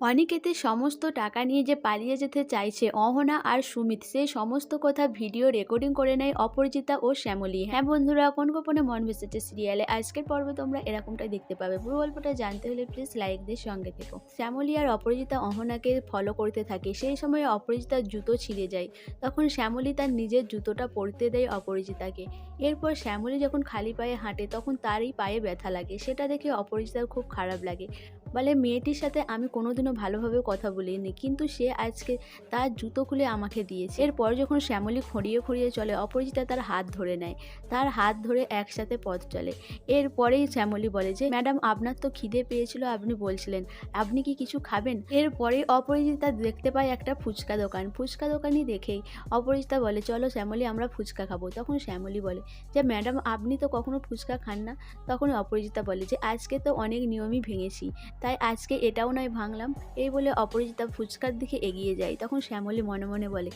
অনিকেতের সমস্ত টাকা নিয়ে যে পালিয়ে যেতে চাইছে অহনা আর সুমিত সেই সমস্ত কথা ভিডিও রেকর্ডিং করে নেয় অপরিচিতা ও শ্যামলী। হ্যাঁ বন্ধুরা, কোন গোপনে মন ভেসেছে সিরিয়ালে? আজকের পর্বে তোমরা এরকমটাই দেখতে পাবে। পুরো গল্পটা জানতে হলে প্লিজ লাইক দিয়ে সঙ্গে থেকো। শ্যামলী আর অপরিচিতা অহনাকে ফলো করতে থাকে। সেই সময় অপরিচিতার জুতো ছিঁড়ে যায়। তখন শ্যামলী তার নিজের জুতোটা পরতে দেয় অপরিচিতাকে। এরপর শ্যামলী যখন খালি পায়ে হাঁটে, তখন তারই পায়ে ব্যথা লাগে। সেটা দেখে অপরিচিতার খুব খারাপ লাগে। বলে মেয়েটির সাথে আমি কোনোদিনও ভালোভাবে কথা বলিনি, কিন্তু সে আজকে তার জুতো খুলে আমাকে দিয়েছে। এরপর যখন শ্যামলী খড়িয়ে খড়িয়ে চলে, অপরিচিতা তার হাত ধরে নেয়। তার হাত ধরে একসাথে পথ চলে। এরপরেই শ্যামলী বলে যে, ম্যাডাম, আপনার তো খিদে পেয়েছিল, আপনি বলছিলেন, আপনি কি কিছু খাবেন? এরপরে অপরিচিতা দেখতে পায় একটা ফুচকা দোকান। ফুচকা দোকানই দেখেই অপরিচিতা বলে, চলো শ্যামলী, আমরা ফুচকা খাব। তখন শ্যামলী বলে যে, ম্যাডাম, আপনি তো কখনো ফুচকা খান না? তখন অপরিচিতা বলে যে, আজকে তো অনেক নিয়মই ভেঙেছি। তাই আজকে এটাও নয় ভাঙলাম। এই বলে অপরিচিতা ফুচকার দিকে এগিয়ে যায়। তখন শ্যামলী মনে মনে বলে,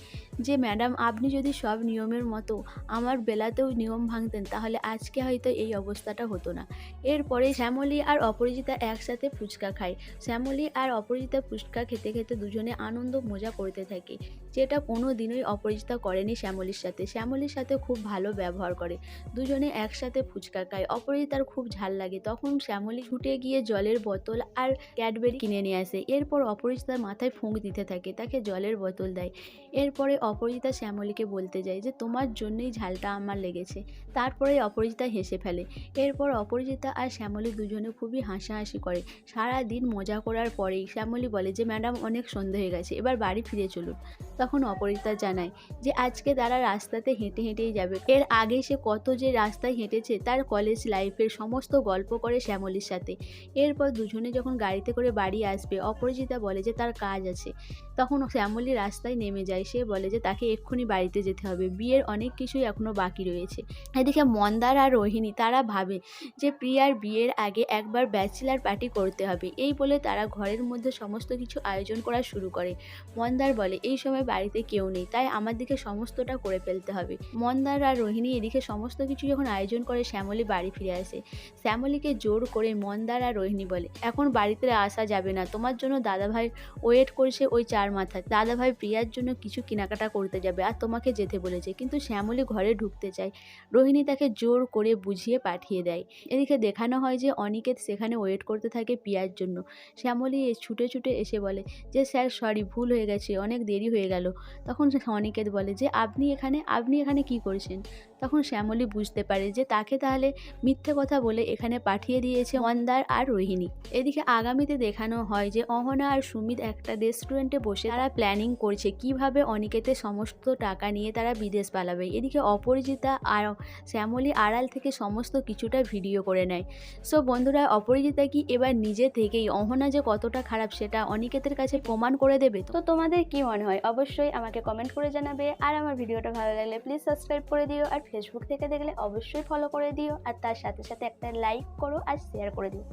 যে ম্যাডাম, আপনি যদি সব নিয়মের মতো আমার বেলাতেও নিয়ম ভাঙতেন, তাহলে আজকে হয়তো এই অবস্থাটা হতো না। এরপরে শ্যামলী আর অপরিচিতা একসাথে ফুচকা খায়। শ্যামলী আর অপরিচিতা ফুচকা খেতে খেতে দুজনে আনন্দ মজা করতে থাকে, যেটা কোনো দিনই অপরিচিতা করেনি শ্যামলীর সাথে। শ্যামলীর সাথে খুব ভালো ব্যবহার করে। দুজনে একসাথে ফুচকা খায়। অপরিচিতার খুব ঝাল লাগে। তখন শ্যামলী ছুটে গিয়ে জলের বোতল আর ক্যাডবেরি কিনে নিয়ে আসে। এরপর অপরিচিতার মাথায় ফুঁক দিতে থাকে, তাকে জলের বোতল দেয়। এরপরে অপরিচিতা শ্যামলীকে বলতে যায় যে, তোমার জন্যই ঝালটা আমার লেগেছে। তারপরে অপরিচিতা হেসে ফেলে। এরপর অপরিচিতা আর শ্যামলী দুজনে খুবই হাসাহাসি করে। সারা দিন মজা করার পরেই শ্যামলী বলে যে, ম্যাডাম, অনেক সন্ধে হয়ে গেছে, এবার বাড়ি ফিরে চলুন। তখন অপরিচিতা জানায় যে, আজকে তারা রাস্তাতে হেঁটে হেঁটেই যাবে। এর আগে সে কত যে রাস্তায় হেঁটেছে, তার কলেজ লাইফের সমস্ত গল্প করে শ্যামলীর সাথে। এরপর দুজনে যখন গাড়িতে করে বাড়ি আসবে অপরিচিতা বলে যে তার কাজ আছে। তখন শ্যামলী রাস্তায় নেমে যায়। সে বলে যে তাকে এক্ষুনি বাড়িতে যেতে হবে। বিয়ের অনেক কিছুই এখনও বাকি রয়েছে। এদিকে মন্দার আর রোহিণী, তারা ভাবে যে প্রিয়ার বিয়ের আগে একবার ব্যাচেলার পার্টি করতে হবে। এই বলে তারা ঘরের মধ্যে সমস্ত কিছু আয়োজন করা শুরু করে। মন্দার বলে, এই সময় বাড়িতে কেউ নেই, তাই আমার দিকে সমস্তটা করে ফেলতে হবে। মন্দার আর রোহিণী এদিকে সমস্ত কিছু যখন আয়োজন করে, শ্যামলী বাড়ি ফিরে আসে। শ্যামলীকে জোর করে মন্দার আর রোহিণী বলে, এখন বাড়িতে আসা যাবে না। তোমার জন্য দাদাভাই ওয়েট করছে ওই চার মাথায়। দাদাভাই প্রিয়ার জন্য কিছু কেনাকাটা করতে যাবে আর তোমাকে যেতে বলেছে। কিন্তু শ্যামলী ঘরে ঢুকতে চায়। রোহিণী তাকে জোর করে বুঝিয়ে পাঠিয়ে দেয়। এদিকে দেখানো হয় যে অনিকেত সেখানে ওয়েট করতে থাকে প্রিয়ার জন্য। শ্যামলী ছুটে ছুটে এসে বলে, যে স্যার সরি ভুল হয়ে গেছে, অনেক দেরি হয়ে গেল। তখন অনিকেত বলে, যে আপনি এখানে আপনি এখানে কি করছেন? তখন শ্যামলী বুঝতে পারে যে তাকে তাহলে মিথ্যে কথা বলে এখানে পাঠিয়ে দিয়েছে অন্দার আর রোহিণী। এদিকে আগামীতে দেখানো হয় যে অহনা আর সুমিত একটা রেস্টুরেন্টে বসে তারা প্ল্যানিং করছে কীভাবে অনিকেতে সমস্ত টাকা নিয়ে তারা বিদেশ পালাবে। এদিকে অপরিচিতা আর শ্যামলী আড়াল থেকে সমস্ত কিছুটা ভিডিও করে নেয়। সো বন্ধুরা, অপরিচিতা কি এবার নিজে থেকেই? অহনা যে কতটা খারাপ সেটা অনিকেতের কাছে প্রমাণ করে দেবে তো? তোমাদের কি মনে হয়? অবশ্যই আমাকে কমেন্ট করে জানাবে। আর আমার ভিডিওটা ভালো লাগলে প্লিজ সাবস্ক্রাইব করে দিও। আর ফেসবুক থেকে দেখলে অবশ্যই ফলো করে দিও। আর তার সাথে সাথে একটা লাইক করো আর শেয়ার করে দিও।